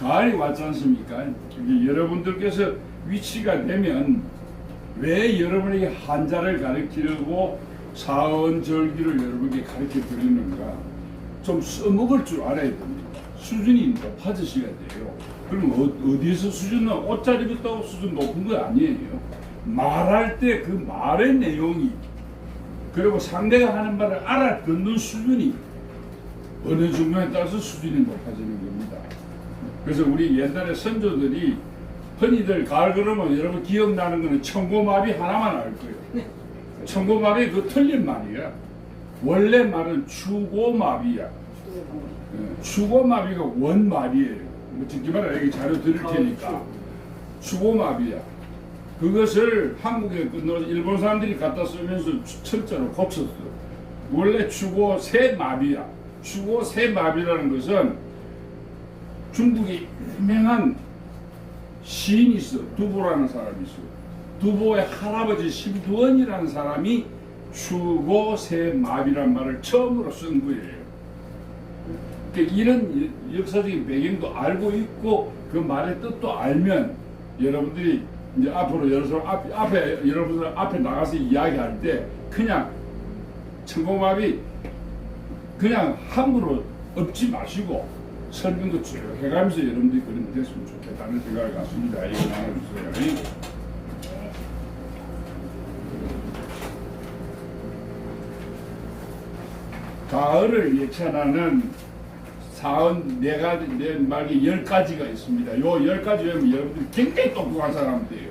가을이 왔지 않습니까? 여러분들께서 위치가 되면 왜 여러분에게 한자를 가르치려고 사언절기를 여러분에게 가르쳐 드리는가? 좀 써먹을 줄 알아야 됩니다. 수준이 높아지셔야 돼요. 그럼 어, 어디서 수준은 입었다고 수준 높은 거 아니에요. 말할 때 그 말의 내용이 그리고 상대가 하는 말을 알아듣는 수준이 어느 정도에 따라서 수준이 높아지는. 그래서 우리 옛날에 선조들이 흔히들 가을 그러면 여러분 기억나는 거는 청고마비 하나만 알 거예요. 청고마비 그 틀린 말이야. 원래 말은 추고마비야. 예, 추고마비가 원마비예요. 뭐 듣기 말아 여기 자료 드릴 테니까 추고마비야. 그것을 한국에 끝나서 일본 사람들이 갖다 쓰면서 철자로 고쳤어. 원래 추고 세 마비야. 추고 세 마비라는 것은 중국에 유명한 시인이 있어. 두보라는 사람이 있어. 두보의 할아버지 심두원이라는 사람이 추고 세 마비란 말을 처음으로 쓴 거예요. 그러니까 이런 여- 역사적인 배경도 알고 있고 그 말의 뜻도 알면 여러분들이 이제 앞으로 여러분 앞, 앞에 여러분들 앞에 나가서 이야기할 때 그냥 천공마비 그냥 함부로 엎지 마시고 설명도 쭉 해가면서 여러분들이 그런 됐으면 좋겠다는 생각을 갖습니다. 이거 나눠주세요. 가을을 예찬하는 사언 네 가지 네 말이 열 가지가 있습니다. 요 열 가지 외우면 여러분들 굉장히 똑똑한 사람 돼요.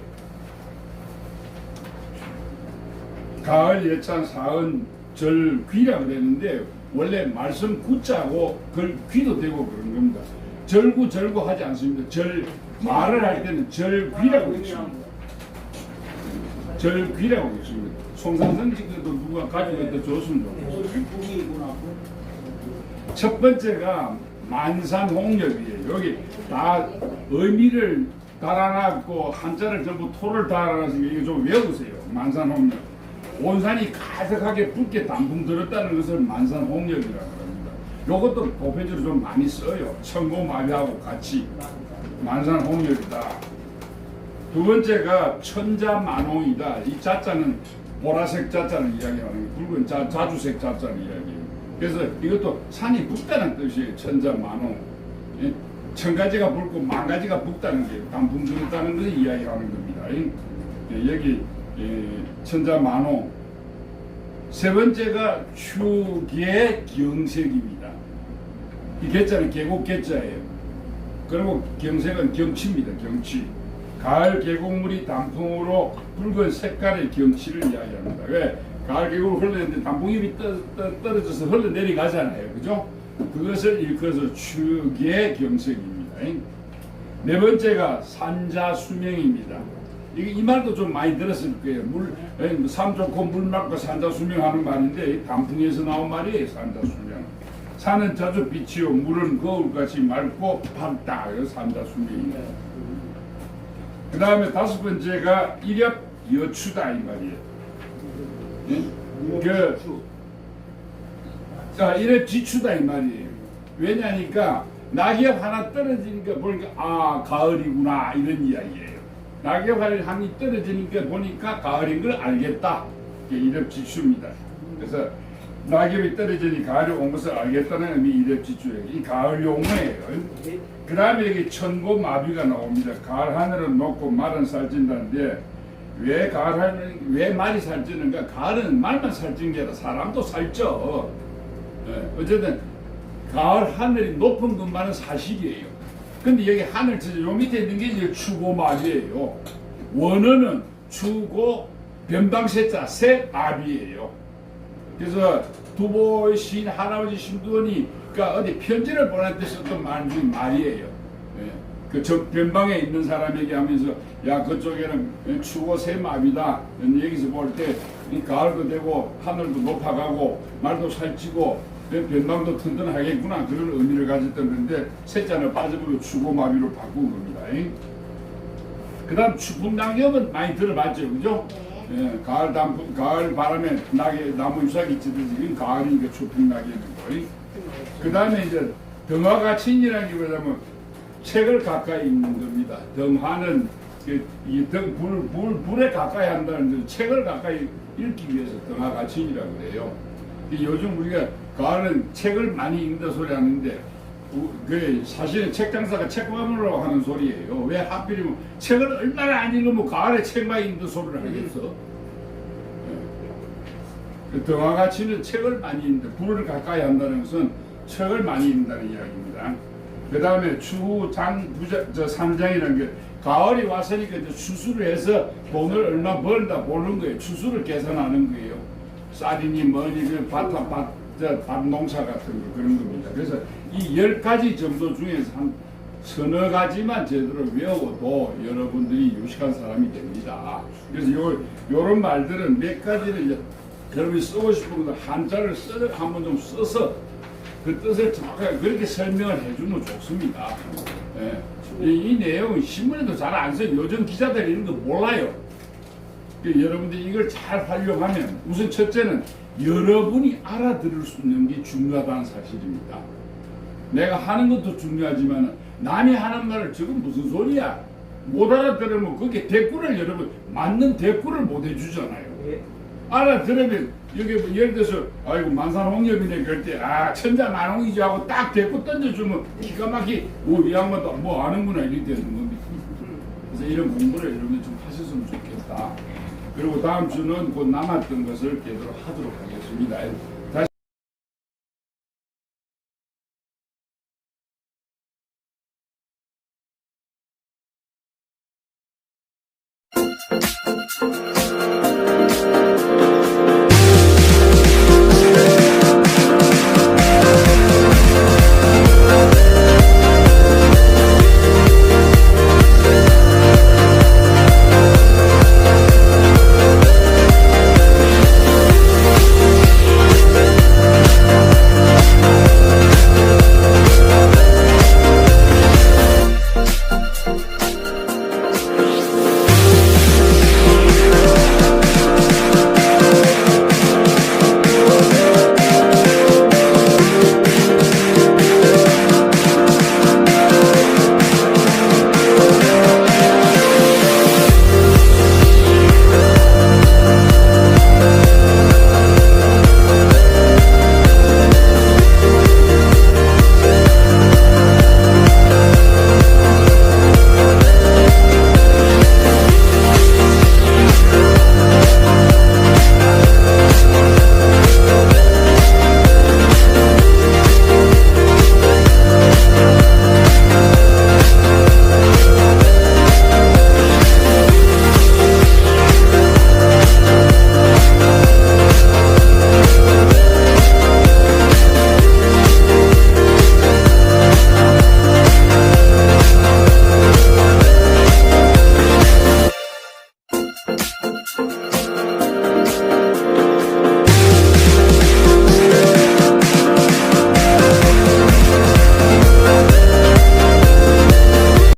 가을 예찬 사언 절 귀라 그랬는데 원래 말씀 구자고 글 귀도 되고 그런 겁니다. 절구 절구 하지 않습니다. 절 말을 할 때는 절귀라고 했습니다. 절귀라고 했습니다. 송산선지도 누가 가지고 있다 줬으면 좋겠어요. 첫 번째가 만산홍역이에요. 여기 다 의미를 달아놨고 한자를 전부 토를 달아놨으니까 이거 좀 외우세요. 만산홍역. 온산이 가득하게 붉게 단풍 들었다는 것을 만산홍역이라고 합니다. 이것도 보편적으로 좀 많이 써요. 천고마비하고 같이 만산홍역이다. 두 번째가 천자만홍이다. 이 자자는 보라색 자자를 이야기하는 거예요. 붉은 자, 자주색 자자를 이야기해요. 그래서 이것도 산이 붉다는 뜻이에요. 천자만홍. 예? 천 가지가 붉고 만 가지가 붉다는 게 단풍 들었다는 것을 이야기하는 겁니다. 예, 여기 예, 천자만홍. 세 번째가 추계 경색입니다. 이 개자는 계곡 개자예요. 그리고 경색은 경치입니다. 경치. 가을 계곡물이 단풍으로 붉은 색깔의 경치를 이야기합니다. 왜? 가을 계곡을 흘러내는데 떠, 떨어져서 흘러내려가잖아요. 그죠? 그것을 일컬어서 추계 경색입니다. 네 번째가 산자수명입니다. 이게 이 말도 좀 많이 들었을 거예요. 물, 뭐삼 좋고 물 맑고 산자 수명하는 말인데 이 단풍에서 나온 말이에요. 산자 수명. 산은 자주 빛이요 물은 거울같이 맑고 밝다. 이거 산자 수명입니다. 그 다음에 다섯 번째가 이력 여추다 이 말이에요. 예? 그, 자, 이력 지추다 이 말이에요. 왜냐니까 낙엽 하나 떨어지니까 보니까 아 가을이구나 이런 이야기예요. 낙엽 한이 떨어지니까 보니까 가을인 걸 알겠다. 이력 지추입니다. 그래서 낙엽이 떨어지니 가을이 온 것을 알겠다는 의미 이력 지추예요. 이 가을 용어예요. 그 다음에 여기 천고 마비가 나옵니다. 가을 하늘은 높고 말은 살찐다는데 왜 가을 하늘 왜 말이 살찌는가? 가을은 말만 살찐 게 아니라 사람도 살쪄. 예, 어쨌든 가을 하늘이 높은 것만은 사실이에요. 근데 여기 하늘 요 밑에 있는 게 이제 추고 마비예요. 원어는 추고 변방세자 새 아비예요. 그래서 두보의 시인 할아버지 심두원이 그러니까 어디 편지를 보낼 때 썼던 말 중에 말이에요. 예. 그저 변방에 있는 사람에게 하면서 야 그쪽에는 추고 새마비다 여기서 볼때이 가을도 되고 하늘도 높아가고 말도 살찌고 그 변방도 튼튼하겠구나 그런 의미를 가졌던 건데 새자는 빠져버리고 추고 마비로 바꾼 겁니다. 그 다음 추풍 낙엽은 많이 들어봤죠 그죠? 예, 가을 단풍, 가을 바람에 낙엽, 나무 잎사귀 찌듯이 가을이니까 추풍 낙엽이고 그 다음에 이제 등화가 친이라는 게 뭐냐면 책을 가까이 읽는 겁니다. 등하는 그 이등 불, 불, 불에 가까이 한다는 데 책을 가까이 읽기 위해서 등하가친이라고 그래요. 이 요즘 우리가 가을은 책을 많이 읽는다 소리 하는데 우- 그 사실은 책 장사가 책방으로 하는 소리예요. 왜 하필이면 책을 얼마나 안 읽으면 가을에 책만 읽는 소리를 하겠어? 그 등화 가치는 책을 많이 읽는다. 불을 가까이 한다는 것은 책을 많이 읽는다는 이야기입니다. 그 다음에 추장 부자 저 삼장이라는 게 가을이 왔으니까 이제 추수를 해서 돈을 얼마 벌다 보는 거예요. 추수를 계산하는 거예요. 쌀이니 뭐니 그 밭, 밭, 저, 밭 농사 같은 거 그런 겁니다. 그래서 이 열 가지 정도 중에서 한 서너 가지만 제대로 외워도 여러분들이 유식한 사람이 됩니다. 그래서 요, 요런 말들은 몇 가지를 이제 여러분이 쓰고 싶은 것들 한자를 써, 한번 좀 써서 그 뜻을 정확하게 그렇게 설명을 해주면 좋습니다. 예. 이, 이 내용은 신문에도 잘 안 써요. 요즘 기자들이 이런 거 몰라요. 그 여러분들이 이걸 잘 활용하면 우선 첫째는 여러분이 알아들을 수 있는 게 중요하다는 사실입니다. 내가 하는 것도 중요하지만 남이 하는 말을 지금 무슨 소리야? 못 알아들으면 그게 대꾸를 여러분 맞는 대꾸를 못 해주잖아요. 예. 알아들으면 여기 뭐 예를 들어서 아이고 만산홍엽이네 그럴 때아 천자 만홍이지 하고 딱 대꾸 던져주면 기가 막히 오이 양반도 뭐 아는구나 이렇게 되는 겁니다. 그래서 이런 공부를 여러분들 좀 하셨으면 좋겠다. 그리고 다음 주는 곧 남았던 것을 계속 하도록 하겠습니다.